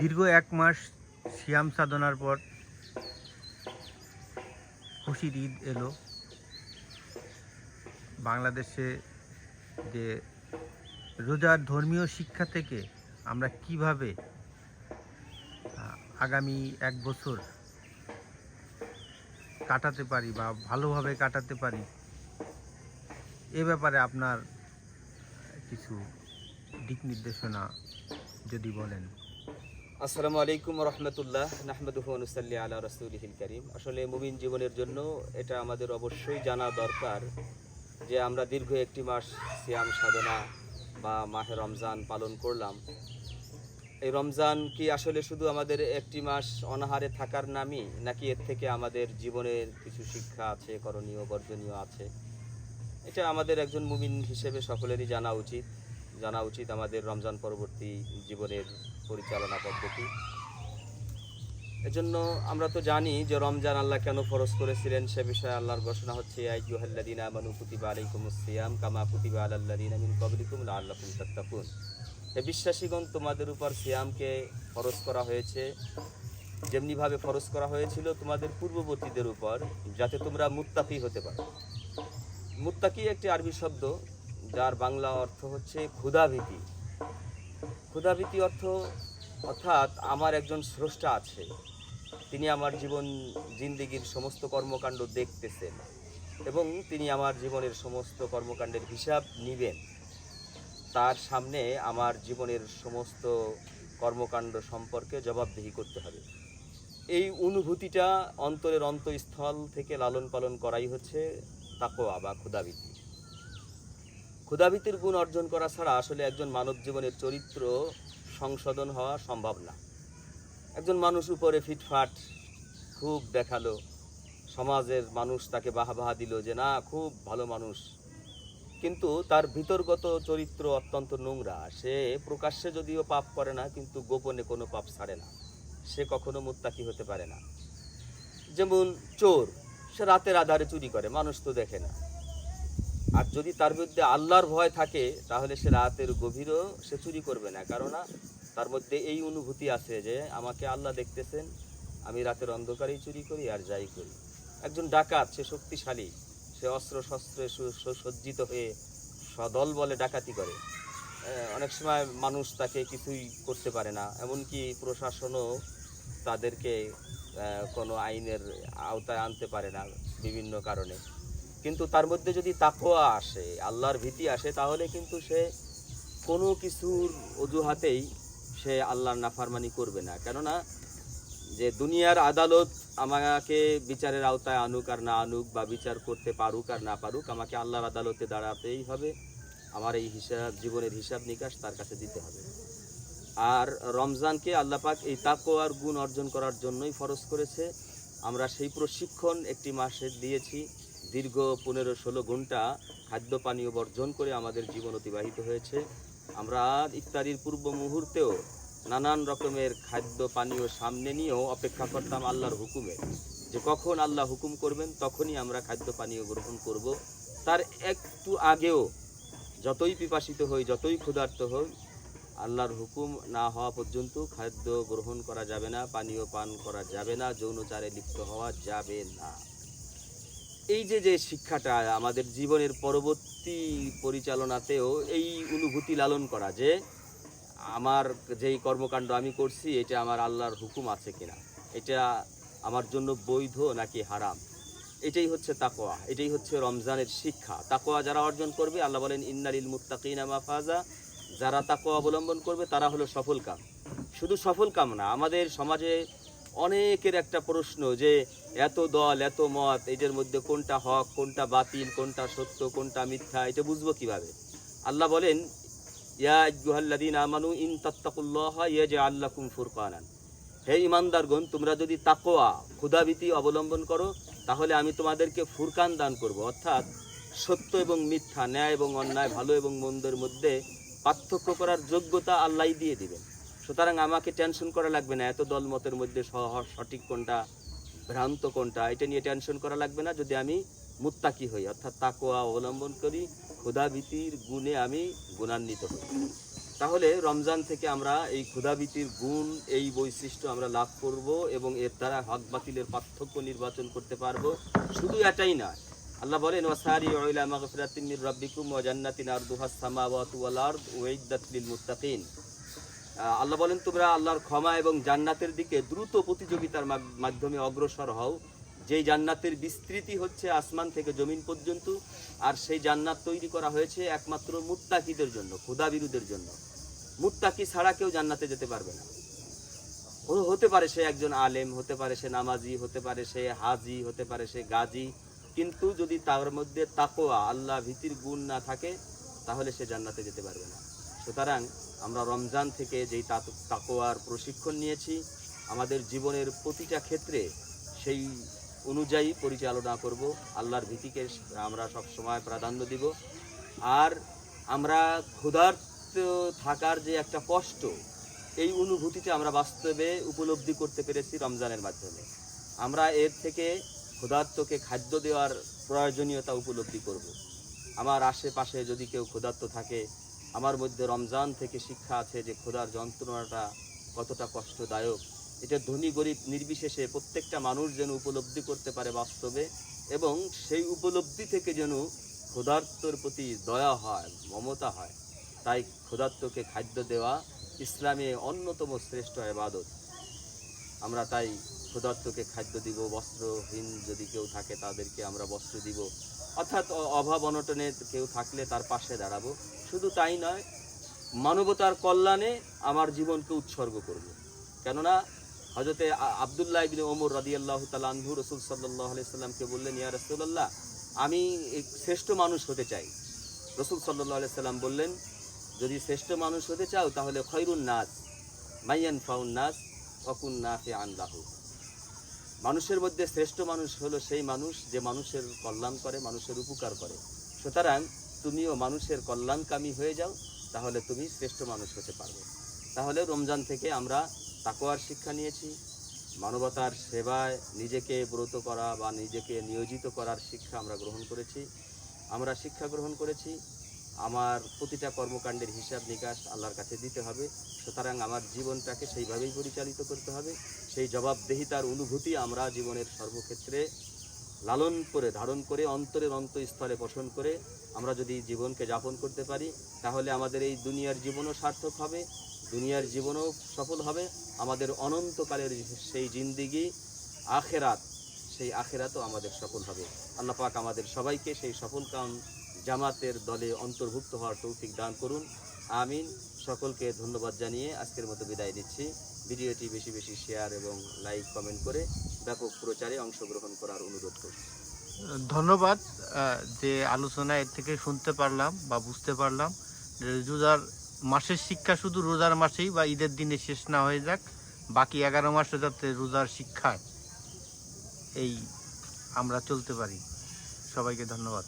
দীর্ঘ এক মাস সিয়াম সাধনার পর খুশির ঈদ এলো। বাংলাদেশে যে রোজার ধর্মীয় শিক্ষা থেকে আমরা কীভাবে আগামী এক বছর কাটাতে পারি বা ভালোভাবে কাটাতে পারি, এ ব্যাপারে আপনার কিছু দিক নির্দেশনা যদি বলেন। আসসালামু আলাইকুম রহমতুল্লাহ, নাহমদুহু অনুসাল্লি আলা রসুলহিল করিম। আসলে মুমিন জীবনের জন্য এটা আমাদের অবশ্যই জানা দরকার যে আমরা দীর্ঘ একটি মাস সিয়াম সাধনা বা মাহে রমজান পালন করলাম। এই রমজান কি আসলে শুধু আমাদের একটি মাস অনাহারে থাকার নামই, নাকি এর থেকে আমাদের জীবনের কিছু শিক্ষা আছে, করণীয়, বর্জনীয় আছে? এটা আমাদের একজন মুমিন হিসেবে সকলেরই জানা উচিত। জানা উচিত আমাদের রমজান পরবর্তী জীবনের পরিচালনা পদ্ধতি। এজন্য আমরা তো জানি যে রমজান আল্লাহ কেন ফরজ করেছিলেন, সে বিষয়ে আল্লাহর ঘোষণা হচ্ছে আইয়ুহাল্লাযীনা আমানু কুতিবা আলাইকুমুস সিয়াম কামা কুতিবা আলাল্লাযীনা মিন ক্বাবলিকুম লাআল্লাকুম তাত্তাকুন। হে বিশ্বাসীগণ, তোমাদের উপর সিয়ামকে ফরজ করা হয়েছে, যেমনিভাবে ফরজ করা হয়েছিল তোমাদের পূর্ববর্তীদের উপর, যাতে তোমরা মুত্তাকি হতে পারো। মুত্তাকি একটি আরবি শব্দ যার বাংলা অর্থ হচ্ছে ক্ষুধাভীতি। ক্ষুধাভীতি অর্থ অর্থাৎ আমার একজন স্রষ্টা আছে। তিনি আমার জীবন জিন্দিগির সমস্ত কর্মকাণ্ড দেখতেছেন এবং তিনি আমার জীবনের সমস্ত কর্মকাণ্ডের হিসাব নিবেন। তার সামনে আমার জীবনের সমস্ত কর্মকাণ্ড সম্পর্কে জবাবদিহি করতে হবে। এই অনুভূতিটা অন্তরের অন্তঃস্থল থেকে লালন পালন করাই হচ্ছে তাকোয়া বা ক্ষুধাভীতি। ক্ষুধাভীতির গুণ অর্জন করা ছাড়া আসলে একজন মানব জীবনের চরিত্র সংশোধন হওয়া সম্ভব না। একজন মানুষ উপরে ফিটফাট, খুব দেখাল। সমাজের মানুষ তাকে বাহা বাহা দিল যে, না, খুব ভালো মানুষ। কিন্তু তার ভিতরগত চরিত্র অত্যন্ত নোংরা। সে প্রকাশ্যে যদিও পাপ করে না, কিন্তু গোপনে কোনো পাপ ছাড়ে না। সে কখনো মুত্তাকি হতে পারে না। যেমন চোর, সে রাতের আধারে চুরি করে, মানুষ তো দেখে না। আর যদি তার বিরুদ্ধে আল্লাহর ভয় থাকে, তাহলে সে রাতের গভীরও সে চুরি করবে না। কারণ তার মধ্যে এই অনুভূতি আছে যে, আমাকে আল্লাহ দেখতেছেন, আমি রাতের অন্ধকারেই চুরি করি আর যাই করি। একজন ডাকাত, সে শক্তিশালী, সে অস্ত্র শস্ত্রে সু- সু- সজ্জিত হয়ে সদল বলে ডাকাতি করে। অনেক সময় মানুষ তাকে কিছুই করতে পারে না। এমনকি প্রশাসনও তাদেরকে কোনো আইনের আওতায় আনতে পারে না বিভিন্ন কারণে। কিন্তু তার মধ্যে যদি তাকোয়া আসে, আল্লাহর ভীতি আসে, তাহলে কিন্তু সে কোনো কিছুর অজুহাতেই সে আল্লাহর নাফারমানি করবে না। কেননা যে দুনিয়ার আদালত আমাকে বিচারের আওতায় আনুক আর না আনুক বা বিচার করতে পারুক আর না পারুক, আমাকে আল্লাহর আদালতে দাঁড়াতেই হবে। আমার এই হিসাব, জীবনের হিসাব নিকাশ তার কাছে দিতে হবে। আর রমজানকে আল্লাহ পাক এই তাকোয়ার গুণ অর্জন করার জন্যই ফরজ করেছে। আমরা সেই প্রশিক্ষণ একটি মাসে দিয়েছি। দীর্ঘ পনেরো ষোলো ঘণ্টা খাদ্য পানীয় বর্জন করে আমাদের জীবন অতিবাহিত হয়েছে। আমরা ইফতারির পূর্ব মুহূর্তেও নানান রকমের খাদ্য পানীয় সামনে নিয়েও অপেক্ষা করতাম আল্লাহর হুকুমে। যে কখন আল্লাহ হুকুম করবেন, তখনই আমরা খাদ্য পানীয় গ্রহণ করব। তার একটু আগেও যতই পিপাসিত হই, যতই ক্ষুধার্ত হই, আল্লাহর হুকুম না হওয়া পর্যন্ত খাদ্য গ্রহণ করা যাবে না, পানীয় পান করা যাবে না, যৌনচারে লিপ্ত হওয়া যাবে না। এই যে যে শিক্ষাটা আমাদের জীবনের পরবর্তী পরিচালনাতেও এই অনুভূতি লালন করা যে, আমার যেই কর্মকাণ্ড আমি করছি, এটা আমার আল্লাহর হুকুম আছে কিনা? এটা আমার জন্য বৈধ নাকি হারাম? এটাই হচ্ছে তাকোয়া এটাই হচ্ছে রমজানের শিক্ষা। তাকোয়া যারা অর্জন করবে, আল্লাহ বলেন, ইন্নালিল মুত্তাকিনা মাফাজা। যারা তাকোয়া অবলম্বন করবে, তারা হলো সফল কাম। শুধু সফল কাম না, আমাদের সমাজে অনেকের একটা প্রশ্ন যে, এত দল, এত মত, এদের মধ্যে কোনটা হক, কোনটা বাতিল, কোনটা সত্য, কোনটা মিথ্যা, এটা বুঝব কীভাবে? আল্লাহ বলেন, ইয়া আইয়ুহাল্লাযীন আমানু ইন তাত্তাকুল্লাহা ইয়াজআল লাকুম ফুরকানান। হে ইমানদারগণ, তোমরা যদি তাকোয়া ক্ষুধাভীতি অবলম্বন করো, তাহলে আমি তোমাদেরকে ফুরকান দান করব। অর্থাৎ সত্য এবং মিথ্যা, ন্যায় এবং অন্যায়, ভালো এবং মন্দের মধ্যে পার্থক্য করার যোগ্যতা আল্লাহ দিয়ে দিবেন। সুতরাং আমাকে টেনশন করা লাগবে না। এত দল মতের মধ্যে সঠিক কোনটা, ভ্রান্ত কোনটা, এটা নিয়ে টেনশন করা লাগবে না যদি আমি মুত্তাকি হই। অর্থাৎ তাকোয়া অবলম্বন করি, ক্ষুধাভীতির গুণে আমি গুণান্বিত হই। তাহলে রমজান থেকে আমরা এই ক্ষুধাবীতির গুণ, এই বৈশিষ্ট্য আমরা লাভ করব এবং এর দ্বারা হক বাতিলের পার্থক্য নির্বাচন করতে পারব। শুধু এটাই না আল্লাহ বলেন ওয়াসারি ইলা মাগফিরাতিন মির রাব্বিকুম ওয়া জান্নাতিন আরদুহাস সামাওয়াতু ওয়াল আরদ লিল মুত্তাকিন। আল্লাহ বলেন, তোমরা আল্লাহর ক্ষমা এবং জান্নাতের দিকে দ্রুত প্রতিযোগিতার মাধ্যমে অগ্রসর হও। যেই জান্নাতের বিস্তৃতি হচ্ছে আসমান থেকে জমিন পর্যন্ত, আর সেই জান্নাত তৈরি করা হয়েছে একমাত্র মুত্তাকিদের জন্য, ক্ষুধাবিরুদের জন্য। মুত্তাকি ছাড়া কেউ জান্নাতে যেতে পারবে না। ও, হতে পারে সে একজন আলেম, হতে পারে সে নামাজি, হতে পারে সে হাজি, হতে পারে সে গাজী। কিন্তু যদি তার মধ্যে তাকোয়া আল্লাহ ভীতির গুণ না থাকে, তাহলে সে জান্নাতে যেতে পারবে না। সুতরাং আমরা রমজান থেকে যেই তাক- তাকোয়ার প্রশিক্ষণ নিয়েছি, আমাদের জীবনের প্রতিটা ক্ষেত্রে সেই অনুযায়ী পরিচালনা করব। আল্লাহর ভীতিকে আমরা সব সময় প্রাধান্য দিব। আর আমরা ক্ষুধার্ত থাকার যে একটা কষ্ট, এই অনুভূতিটা আমরা বাস্তবে উপলব্ধি করতে পেরেছি রমজানের মাধ্যমে। আমরা এর থেকে ক্ষুধার্তকে খাদ্য দেওয়ার প্রয়োজনীয়তা উপলব্ধি করব। আমার আশেপাশে যদি কেউ ক্ষুধার্ত থাকে আমার মধ্যে রমজান থেকে শিক্ষা আছে যে ক্ষুধার যন্ত্রণাটা কতটা কষ্টদায়ক। এটা ধনী, গরিব, নির্বিশেষে প্রত্যেকটা মানুষ যেন উপলব্ধি করতে পারে বাস্তবে এবং সেই উপলব্ধি থেকে যেন ক্ষুধার্তর প্রতি দয়া হয়, মমতা হয়। তাই ক্ষুধার্তকে খাদ্য দেওয়া ইসলামে অন্যতম শ্রেষ্ঠ এবাদত আমরা তাই ক্ষুধার্তকে খাদ্য দিব, বস্ত্রহীন যদি কেউ থাকে তাদেরকে আমরা বস্ত্র দিব। অর্থাৎ অভাব অনটনে কেউ থাকলে তার পাশে দাঁড়াবো। শুধু তাই নয়, মানবতার কল্যাণে আমার জীবনকে উৎসর্গ করব। কেননা হজরতে আব্দুল্লাহ ইবিন ওমর রাদিয়াল্লাহু তাআলা আনহু রসুল সাল্লাল্লাহু আলাইহি সাল্লাম কে বললেন, ইয়া রাসূলুল্লাহ, আমি শ্রেষ্ঠ মানুষ হতে চাই। রসুল আলাইহি সাল্লাম বললেন, যদি শ্রেষ্ঠ মানুষ হতে চাও তাহলে খৈরুন নাস মাইয়ান ফাউন নাস অকুন আনলাহু মানুষের মধ্যে শ্রেষ্ঠ মানুষ হলো সেই মানুষ যে মানুষের কল্যাণ করে, মানুষের উপকার করে। সুতরাং তুমিও মানুষের কল্যাণকামী হয়ে যাও, তাহলে তুমি শ্রেষ্ঠ মানুষ হতে পারবে। তাহলে রমজান থেকে আমরা তাকোয়ার শিক্ষা নিয়েছি। মানবতার সেবায় নিজেকে ব্রত করা বা নিজেকে নিয়োজিত করার শিক্ষা আমরা গ্রহণ করেছি। আমরা শিক্ষা গ্রহণ করেছি। আমার প্রতিটা কর্মকাণ্ডের হিসাব নিকাশ আল্লাহর কাছে দিতে হবে। সুতরাং আমার জীবনটাকে সেইভাবেই পরিচালিত করতে হবে। সেই জবাবদেহিতার অনুভূতি আমরা জীবনের সর্বক্ষেত্রে লালন করে, ধারণ করে, অন্তরের অন্তঃস্থলে পোষণ করে আমরা যদি জীবনকে যাপন করতে পারি, তাহলে আমাদের এই দুনিয়ার জীবনও সার্থক হবে, দুনিয়ার জীবনও সফল হবে। আমাদের অনন্তকালের সেই জিন্দিগি, আখেরাত, সেই আখেরাতও আমাদের সফল হবে। আল্লাহ পাক আমাদের সবাইকে সেই সফল কাম জামাতের দলে অন্তর্ভুক্ত হওয়ার তৌফিক দান করুন। আমিন। সকলকে ধন্যবাদ জানিয়ে আজকের মতো বিদায় দিচ্ছি ভিডিওটি বেশি বেশি শেয়ার এবং লাইক, কমেন্ট করে ব্যাপক প্রচারে অংশগ্রহণ করার অনুরোধ করছি। ধন্যবাদ। যে আলোচনা এর থেকে শুনতে পারলাম বা বুঝতে পারলাম রোজার মাসের শিক্ষা শুধু রোজার মাসেই বা ঈদের দিনে শেষ না হয়ে যাক, বাকি এগারো মাসে যাতে রোজার শিক্ষায় এই আমরা চলতে পারি। সবাইকে ধন্যবাদ।